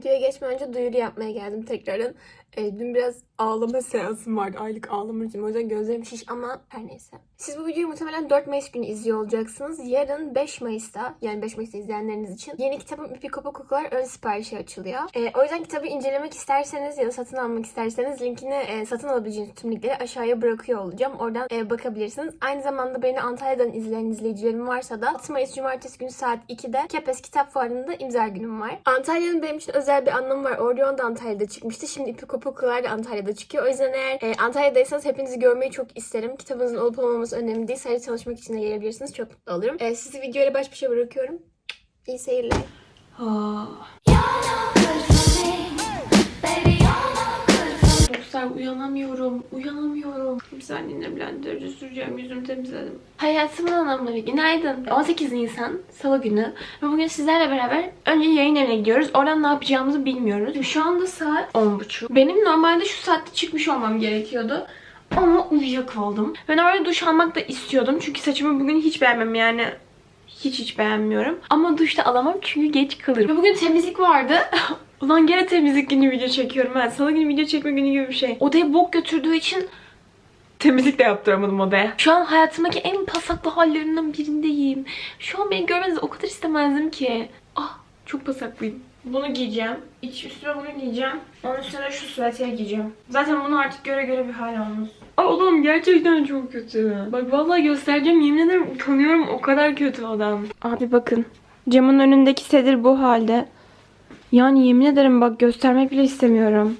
Videoya geçmeden önce duyuru yapmaya geldim tekrardan. Ee, dün biraz ağlama seansım vardı. Aylık ağlama rutinim. O yüzden gözlerim şiş ama her neyse. Siz bu videoyu muhtemelen 4 Mayıs günü izliyor olacaksınız. Yarın 5 Mayıs'ta yani 5 Mayıs'ta izleyenleriniz için yeni kitabım İpi Kopa Kokular ön siparişi açılıyor. Ee, o yüzden kitabı incelemek isterseniz ya da satın almak isterseniz linkini e, satın alabileceğiniz tüm linkleri aşağıya bırakıyor olacağım. Oradan e, bakabilirsiniz. Aynı zamanda beni Antalya'dan izleyen izleyicilerim varsa da 6 Mayıs Cumartesi günü saat 2'de Kepes Kitap Fuarı'nda imza günüm var. Antalya'nın benim için özel bir anlamı var. Orion da Antalya'da çıkmıştı. Şimdi İpi Kopa Kokular da Antalya'da çıkıyor. O yüzden eğer e, Antalya'daysanız hepinizi görmeyi çok isterim. Kitabınızın olup olmaması önemli değil. Sadece çalışmak için de gelebilirsiniz. Çok mutlu olurum. E, sizi videoyla baş başa bırakıyorum. İyi seyirler. Dostlar uyanamıyorum. Uyanamıyorum. Bir saniye nemlendirici süreceğim. Yüzümü temizledim. Hayatımın anlamları. Günaydın. 18 Nisan Salı günü. Ve bugün sizlerle beraber önce yayın evine gidiyoruz. Oradan ne yapacağımızı bilmiyoruz. Şu anda saat 10.30. Benim normalde şu saatte çıkmış olmam gerekiyordu. Ama uyuyakaldım. Ben orada duş almak da istiyordum. Çünkü saçımı bugün hiç beğenmem yani. Hiç hiç beğenmiyorum. Ama duşta alamam çünkü geç kalırım. Ve bugün temizlik vardı. Ulan gene temizlik günü video çekiyorum ben. Salı günü video çekme günü gibi bir şey. Odaya bok götürdüğü için temizlik de yaptıramadım odaya. Şu an hayatımdaki en pasaklı hallerinden birindeyim. Şu an beni görmenizi o kadar istemezdim ki. Ah çok pasaklıyım. Bunu giyeceğim. İç üstüne bunu giyeceğim. Onun üstüne de şu süveteri giyeceğim. Zaten bunu artık göre göre bir hal almış. Ay oğlum gerçekten çok kötü. Bak vallahi göstereceğim. Yemin ederim utanıyorum. O kadar kötü adam. Abi bakın. Camın önündeki sedir bu halde. Yani yemin ederim bak göstermek bile istemiyorum.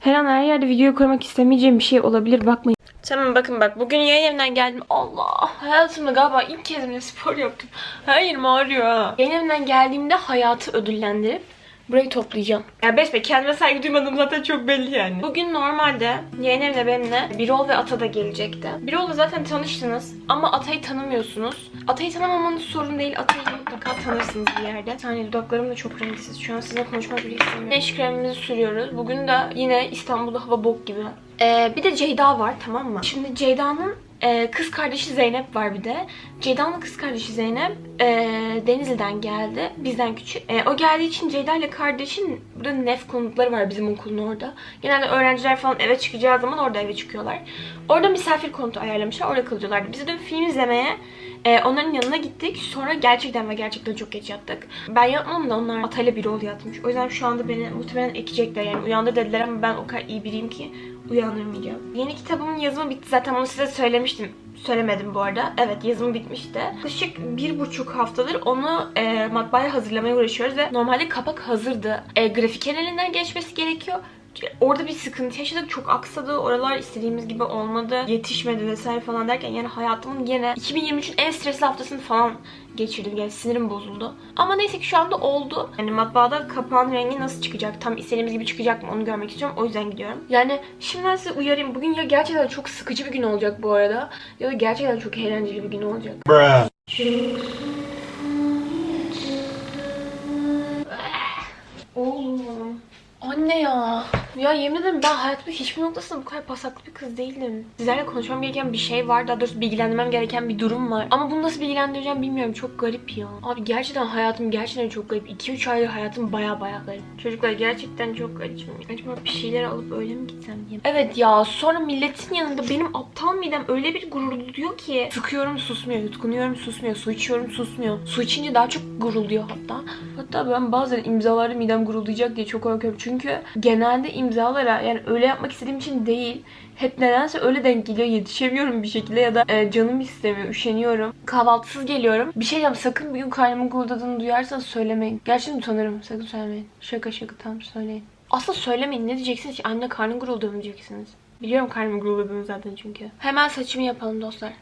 Her an her yerde video koymak istemeyeceğim bir şey olabilir bakmayın. Tamam bakın bak bugün yayın evinden geldim. Allah hayatımda galiba ilk kez bile spor yaptım. Her yerim ağrıyor ha. Yayın evinden geldiğimde hayatı ödüllendirip burayı toplayacağım. Ya beş be kendime saygı duymadığım zaten çok belli yani. Bugün normalde evine benimle Birol ve Ata da gelecekti. Birol'la zaten tanıştınız ama Ata'yı tanımıyorsunuz. Ata'yı tanımamanız sorun değil. Ata'yı mutlaka tanırsınız bir yerde. Yani dudaklarım da çok renksiz. Şu an sizinle konuşmak bile istemiyorum. Güneş kremimizi sürüyoruz. Bugün de yine İstanbul'da hava bok gibi. Ee, bir de Ceyda var tamam mı? Şimdi Ceyda'nın e, kız kardeşi Zeynep var bir de. Ceyda'nın kız kardeşi Zeynep e, Denizli'den geldi. Bizden küçük. E, o geldiği için Ceyda ile kardeşin burada nef konutları var bizim okulun orada. Genelde öğrenciler falan eve çıkacağı zaman orada eve çıkıyorlar. Orada misafir konutu ayarlamışlar. Orada kalıyorlardı. Biz de film izlemeye e, onların yanına gittik. Sonra gerçekten ve gerçekten çok geç yattık. Ben yatmadım da onlar Atay'la bir oldu yatmış. O yüzden şu anda beni muhtemelen ekecekler. Yani uyandır dediler ama ben o kadar iyi biriyim ki uyandırmayacağım. Yeni kitabımın yazımı bitti zaten onu size söylemiştim. Söylemedim bu arada. Evet yazımı bitmişti. Yaklaşık bir buçuk haftadır onu e, matbaaya hazırlamaya uğraşıyoruz ve normalde kapak hazırdı. E, grafiken elinden geçmesi gerekiyor. Orada bir sıkıntı yaşadık. Çok aksadı. Oralar istediğimiz gibi olmadı. Yetişmedi vesaire falan derken yani hayatımın yine 2023'ün en stresli haftasını falan geçirdim. Yani sinirim bozuldu. Ama neyse ki şu anda oldu. Yani matbaada kapağın rengi nasıl çıkacak? Tam istediğimiz gibi çıkacak mı? Onu görmek istiyorum. O yüzden gidiyorum. Yani şimdiden size uyarayım. Bugün ya gerçekten çok sıkıcı bir gün olacak bu arada. Ya da gerçekten çok eğlenceli bir gün olacak. Oğlum. Anne ya. Ya yemin ederim ben hayatımın hiçbir noktasında bu kadar pasaklı bir kız değildim. Sizlerle konuşmam gereken bir şey var. Daha doğrusu bilgilendirmem gereken bir durum var. Ama bunu nasıl bilgilendireceğim bilmiyorum. Çok garip ya. Abi gerçekten hayatım gerçekten çok garip. 2-3 aydır hayatım baya baya garip. Çocuklar gerçekten çok garip. Acaba bir şeyler alıp öyle mi gitsem diye. Evet ya sonra milletin yanında benim aptal midem öyle bir gururluyor ki. Sıkıyorum susmuyor. Yutkunuyorum susmuyor. Su içiyorum susmuyor. Su içince daha çok gurulduyor hatta. Hatta ben bazen imzalarda midem guruldayacak diye çok korkuyorum. Çünkü genelde imzalara yani öyle yapmak istediğim için değil. Hep nedense öyle denk geliyor. Yetişemiyorum bir şekilde ya da e, canım istemiyor. Üşeniyorum. Kahvaltısız geliyorum. Bir şey diyeceğim. Sakın bir gün karnımın guruldadığını duyarsanız söylemeyin. Gerçekten utanırım. Sakın söylemeyin. Şaka şaka tam söyleyin. Aslında söylemeyin. Ne diyeceksiniz ki? Anne karnın gurulduyor mu diyeceksiniz. Biliyorum karnımın guruldadığını zaten çünkü. Hemen saçımı yapalım dostlar.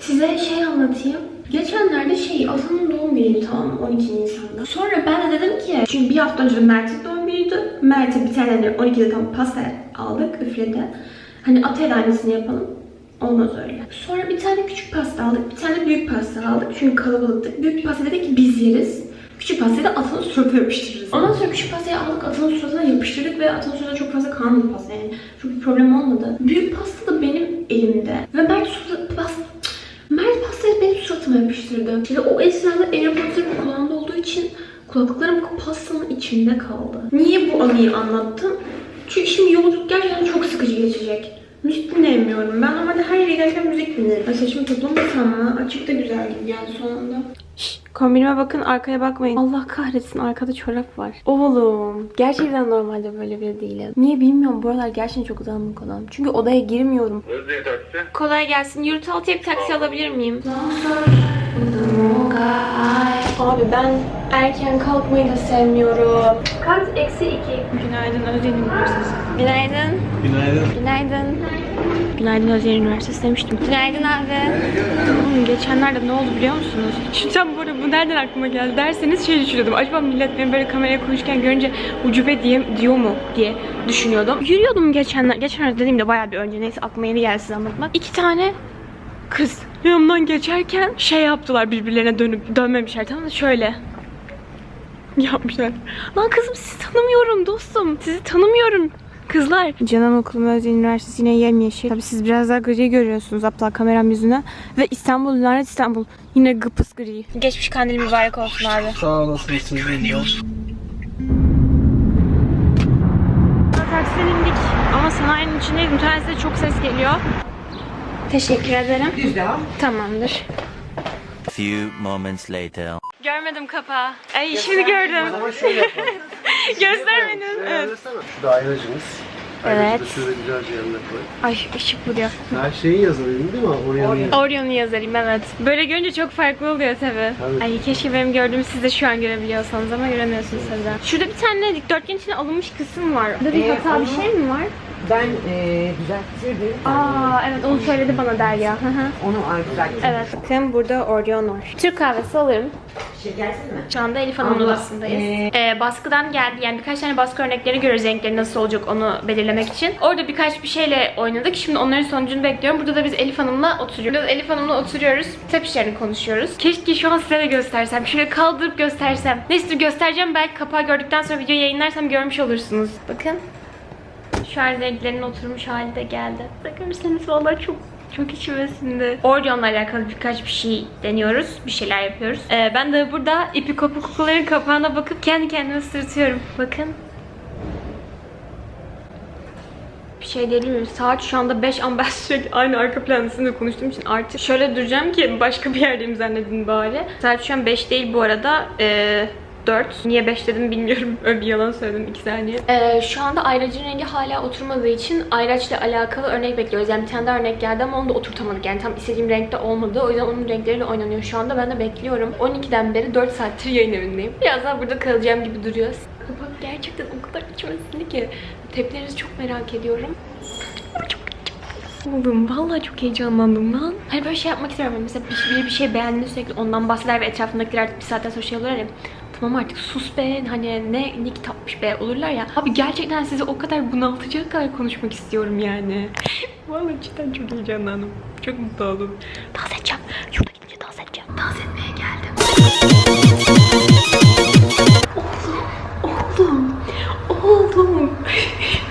Size şey anlatayım. Geçenlerde şey Atan'ın doğum günüydü tamam mı? 12 Nisan'da. Sonra ben de dedim ki çünkü bir hafta önce Mert'in doğum günüydü. Mert'e bir tane de 12 dakika pasta aldık üfledi. Hani da aynısını yapalım. Olmaz öyle. Sonra bir tane küçük pasta aldık. Bir tane büyük pasta aldık. Çünkü kalabalıktık. Büyük pasta dedik ki biz yeriz. Küçük pastayı da Atan'ın suratına yapıştırırız. Ondan sonra küçük pastayı aldık Atan'ın suratına yapıştırdık ve Atan'ın suratına çok fazla kalmadı pasta yani. Çok bir problem olmadı. Büyük pasta da benim elimde. Ve Mert suratı pasta Suratıma yapıştırdı. Ve o esnada AirPods'larım kulağımda olduğu için Kulaklıklarım pastanın içinde kaldı. Niye bu anıyı anlattım? Çünkü şimdi yolculuk gerçekten çok sıkıcı geçecek. Müzik dinleyemiyorum. Ben normalde her yere giderken müzik dinlerim. Saçımı toplamasam? Açık da güzel gibi yani sonunda. Şşş, kombinime bakın arkaya bakmayın. Allah kahretsin arkada çorap var. Oğlum gerçekten normalde böyle biri değilim. Niye bilmiyorum bu aralar gerçekten çok dağınık olan. Çünkü odaya girmiyorum. Taksi. Kolay gelsin. Yurt altıya bir taksi alabilir miyim? Abi ben erken kalkmayı da sevmiyorum. Kaç eksi iki. Günaydın Özyeğin Üniversitesi. Günaydın. Günaydın. Günaydın. Günaydın Özyeğin Üniversitesi demiştim. Günaydın abi. Oğlum geçenlerde ne oldu biliyor musunuz? Şu sen bu arada bu nereden aklıma geldi derseniz şey düşünüyordum. Acaba millet beni böyle kameraya konuşurken görünce ucube diye, diyor mu diye düşünüyordum. Yürüyordum geçenler, geçenlerde dediğimde bayağı bir önce neyse aklıma yeni geldi size anlatmak. İki tane kız yanımdan geçerken şey yaptılar birbirlerine dönüp dönmemişler tamam mı? Şöyle yapmışlar. Lan kızım sizi tanımıyorum dostum. Sizi tanımıyorum. Kızlar. Canan Okulum Özyeğin Üniversitesi yine yemyeşil. Tabii siz biraz daha gri görüyorsunuz aptal kameram yüzünden. Ve İstanbul, lanet İstanbul. Yine gıpıs gri. Geçmiş kandil mübarek olsun abi. Sağ olasın. Taksiden indik ama sanayinin içindeyiz. Mühendisde çok ses geliyor. Teşekkür ederim. Düz devam. Tamamdır. Few moments later. Görmedim kapağı. Ay şimdi gördüm. Ama şöyle yapalım. Göstermedim. Evet. Şu da aynacımız. Evet. Aynacı da şöyle güzelce yanına koy. Ay ışık vuruyor. Her şeyi yazalım değil mi? Oraya. Orion'u yazarım evet. Böyle görünce çok farklı oluyor. Tabii. Ay keşke benim gördüğümü siz de şu an görebiliyorsanız ama göremiyorsunuz tabii. Şurada bir tane dikdörtgen içine alınmış kısım var. Burada bir Ee, hata bir şey mi var? Ben eee düzelttirdim. Aa evet onu söyledi bana Derya. Hı hı. Onu düzelttirdim. evet. Bakın burada Orion var. Türk kahvesi alırım. Şekersiz mi? Şu anda Elif Hanım'ın Allah, odasındayız. ee, Ee, baskıdan geldi. Yani birkaç tane baskı örnekleri görüyoruz renkleri nasıl olacak onu belirlemek için. Orada birkaç bir şeyle oynadık. Şimdi onların sonucunu bekliyorum. Burada da biz Elif Hanım'la oturuyoruz. Burada da Elif Hanım'la oturuyoruz. Kitap işlerini konuşuyoruz. Keşke şu an size de göstersem. Şöyle kaldırıp göstersem. Neyse göstereceğim. Belki kapağı gördükten sonra video yayınlarsam görmüş olursunuz. Bakın. Şu an renklerin oturmuş hali de geldi. Bakırsanız vallahi çok çok içime sindi. Orion'la alakalı birkaç bir şey deniyoruz. Bir şeyler yapıyoruz. Ee, ben de burada ipi kopuk kokuların kapağına bakıp kendi kendime sırıtıyorum. Bakın. Bir şey deniyorum. Saat şu anda 5 ama ben sürekli aynı arka plandasında konuştuğum için artık şöyle duracağım ki başka bir yerdeyim zannedin bari. Saat şu an 5 değil bu arada. Ee, 4. Niye 5 dedim bilmiyorum. Öyle bir yalan söyledim 2 saniye. Ee, şu anda ayracın rengi hala oturmadığı için ayraçla alakalı örnek bekliyoruz. Yani bir tane daha örnek geldi ama onu da oturtamadık. Yani tam istediğim renkte olmadı. O yüzden onun renkleriyle oynanıyor şu anda. Ben de bekliyorum. 12'den beri 4 saattir yayın evindeyim. Biraz daha burada kalacağım gibi duruyor. Kapak gerçekten o kadar içmesini ki. Tepkilerinizi çok merak ediyorum. Oğlum vallahi çok heyecanlandım lan. Hani böyle şey yapmak istiyorum. Mesela bir, biri bir şey beğendiğinde sürekli ondan bahseder ve etrafındakiler bir saatten sonra şey olurlar ya. Tamam artık sus be hani ne ne kitapmış be olurlar ya. Abi gerçekten sizi o kadar bunaltacak kadar konuşmak istiyorum yani. Vallahi cidden çok heyecanlandım. Çok mutlu oldum. Dans edeceğim. Şurada gidince dans edeceğim. Dans etmeye geldim. Oldum. Oldum.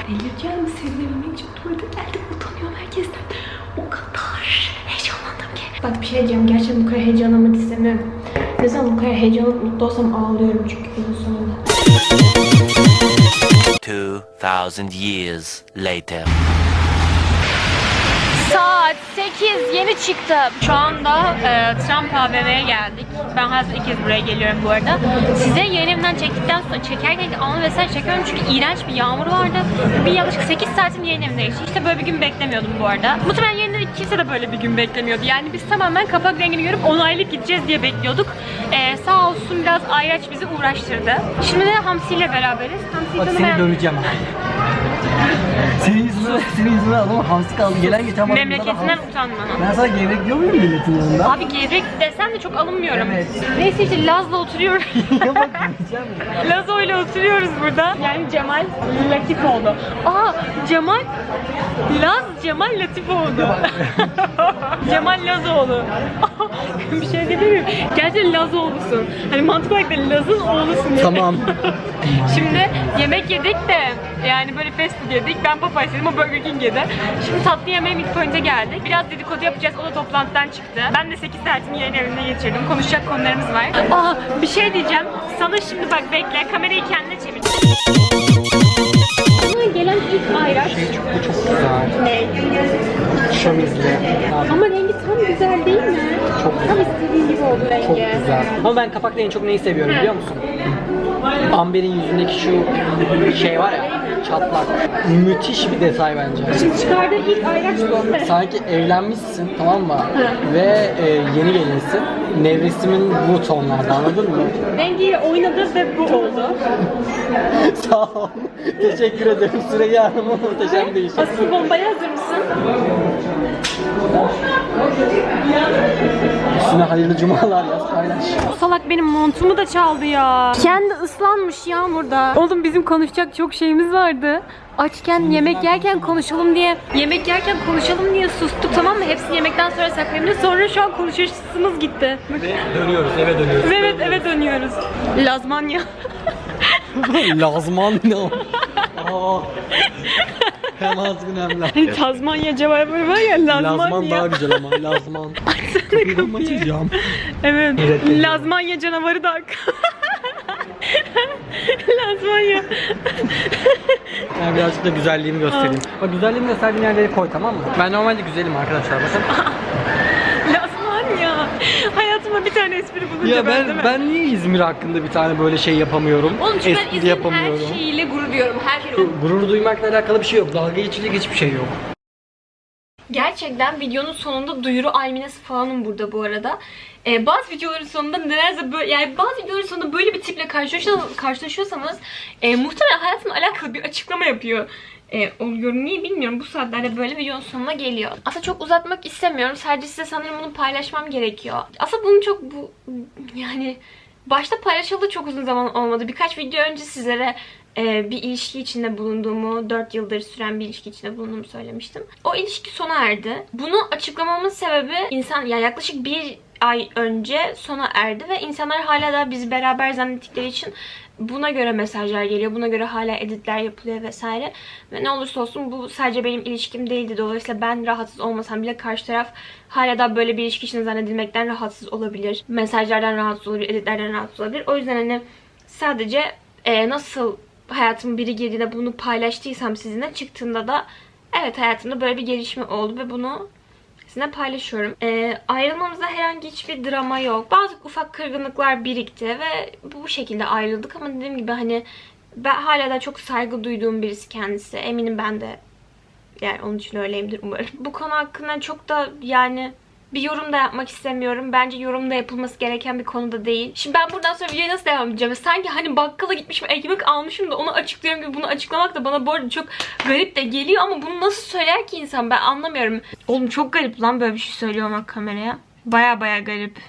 Delireceğim seni için tuvalete geldim. Utanıyorum herkesten. O kadar heyecanlandım ki. Bak bir şey diyeceğim. Gerçekten bu kadar heyecanlanmak istemiyorum. Ne zaman bu kadar heyecanlanıp mutlu olsam ağlıyorum çünkü günün sonunda. 2000 years later. Saat 8 yeni çıktım. Şu anda e, Trump AVM'ye geldik. Ben her iki kez buraya geliyorum bu arada. Size yerimden çektikten sonra çekerken anı vesaire çekiyorum çünkü iğrenç bir yağmur vardı. Bir yaklaşık 8 saatim yayın evimde geçti. İşte böyle bir gün beklemiyordum bu arada. Muhtemelen yayında kimse de böyle bir gün beklemiyordu. Yani biz tamamen kapak rengini görüp onaylık gideceğiz diye bekliyorduk. E, sağ olsun biraz Ayraç bizi uğraştırdı. Şimdi de Hamsi ile beraberiz. Hamsi'yi Bak seni tanımayan... döveceğim. senin yüzünden, senin yüzünden adam hamsi kaldı. Gelen geçen bana Memleketinden utanma. Ben sana gevrek diyor muyum milletin yanında? Abi gevrek desem de çok alınmıyorum. Evet. Neyse işte Laz'la oturuyorum. Lazo ile oturuyoruz burada. Yani Cemal Latifoğlu. Aa Cemal Laz Cemal Latifoğlu. Cemal Lazoğlu. bir şey diyebilir miyim? Gerçekten Lazoğlusun. Hani mantık olarak da Laz'ın oğlusun. yani. Tamam. Şimdi yemek yedik de yani böyle fast food yedik. Ben Popeyes yedim, o Burger King yedi. Şimdi tatlı yemeğe midpoint'e geldik. Biraz dedikodu yapacağız. O da toplantıdan çıktı. Ben de 8 saatimi Ayşe'nin evine geçirdim. Konuşacak konularımız var. Aa bir şey diyeceğim. Sana şimdi bak bekle. Kamerayı kendine çevir. Bana gelen ilk ayraç. Şey çok, bu çok güzel. Ne? Şömizli. Ama rengi tam güzel değil mi? Çok Tam istediğin gibi oldu rengi. Çok güzel. Ama ben kapakta en çok neyi seviyorum biliyor musun? Amber'in yüzündeki şu şey var ya, çatlak. Müthiş bir detay bence. Şimdi çıkardığı ilk ayraç bu. Sanki evlenmişsin tamam mı? Ve e, yeni gelinsin. Nevresimin bu tonlarda anladın mı? Rengiyle oynadı ve bu oldu. Sağ ol. Teşekkür ederim. Süreyya Hanım'a muhteşem değişim. Asıl bombaya hazır mısın? Üstüne hayırlı cumalar yaz paylaş. Bu salak benim montumu da çaldı ya. Kendi ıslanmış yağmurda. Oğlum bizim konuşacak çok şeyimiz vardı. Açken yemek yerken konuşalım diye yemek yerken konuşalım diye sustuk tamam mı? Hepsini yemekten sonra saklayayım diye. Sonra şu an konuşursınız gitti. Dönüyoruz eve dönüyoruz. Evet eve dönüyoruz. Lazmanya. Lazman ne? Aa. Hem azgın hem la. Hani Tazmanya cevabı var ya Lazman Lazmanya. daha güzel ama Lazman. Kapıyı mı açacağım? Evet. Reddediyorum. Lazmanya canavarı da Lazmanya. Ben birazcık da güzelliğimi göstereyim. Bak güzelliğimi gösterdiğim yerleri koy tamam mı? Ben normalde güzelim arkadaşlar bakın. Lazmanya. Hayatıma bir tane espri bulunca ya ben, ben ben niye İzmir hakkında bir tane böyle şey yapamıyorum? Oğlum çünkü ben İzmir'in yapamıyorum. her şeyiyle gurur duyuyorum. Her şeyle Gurur duymakla alakalı bir şey yok. Dalga geçilecek hiçbir şey yok. Gerçekten videonun sonunda duyuru ayminesi falanım burada bu arada. Ee, bazı videoların sonunda nedense böyle yani bazı videoların sonunda böyle bir tiple karşılaşıyorsanız, karşılaşıyorsanız e, muhtemelen hayatımla alakalı bir açıklama yapıyor. E, oluyorum niye bilmiyorum bu saatlerde böyle videonun sonuna geliyor. Aslında çok uzatmak istemiyorum. Sadece size sanırım bunu paylaşmam gerekiyor. Aslında bunu çok bu yani başta paylaşıldı çok uzun zaman olmadı. Birkaç video önce sizlere e, bir ilişki içinde bulunduğumu, 4 yıldır süren bir ilişki içinde bulunduğumu söylemiştim. O ilişki sona erdi. Bunu açıklamamın sebebi insan ya yaklaşık bir ay önce sona erdi ve insanlar hala da bizi beraber zannettikleri için buna göre mesajlar geliyor. Buna göre hala editler yapılıyor vesaire. Ve ne olursa olsun bu sadece benim ilişkim değildi. Dolayısıyla ben rahatsız olmasam bile karşı taraf hala da böyle bir ilişki içinde zannedilmekten rahatsız olabilir. Mesajlardan rahatsız olabilir, editlerden rahatsız olabilir. O yüzden hani sadece e, nasıl hayatımın biri girdiğinde bunu paylaştıysam sizinle çıktığında da evet hayatımda böyle bir gelişme oldu ve bunu sizinle paylaşıyorum. Ee, ayrılmamızda herhangi hiçbir drama yok. Bazı ufak kırgınlıklar birikti ve bu şekilde ayrıldık ama dediğim gibi hani ben hala da çok saygı duyduğum birisi kendisi. Eminim ben de yani onun için öyleyimdir umarım. Bu konu hakkında çok da yani bir yorum da yapmak istemiyorum. Bence yorum da yapılması gereken bir konu da değil. Şimdi ben buradan sonra videoya nasıl devam edeceğim? Sanki hani bakkala gitmişim, ekmek almışım da onu açıklıyorum gibi bunu açıklamak da bana bu arada çok garip de geliyor ama bunu nasıl söyler ki insan ben anlamıyorum. Oğlum çok garip lan böyle bir şey söylüyor olmak kameraya. Baya baya garip.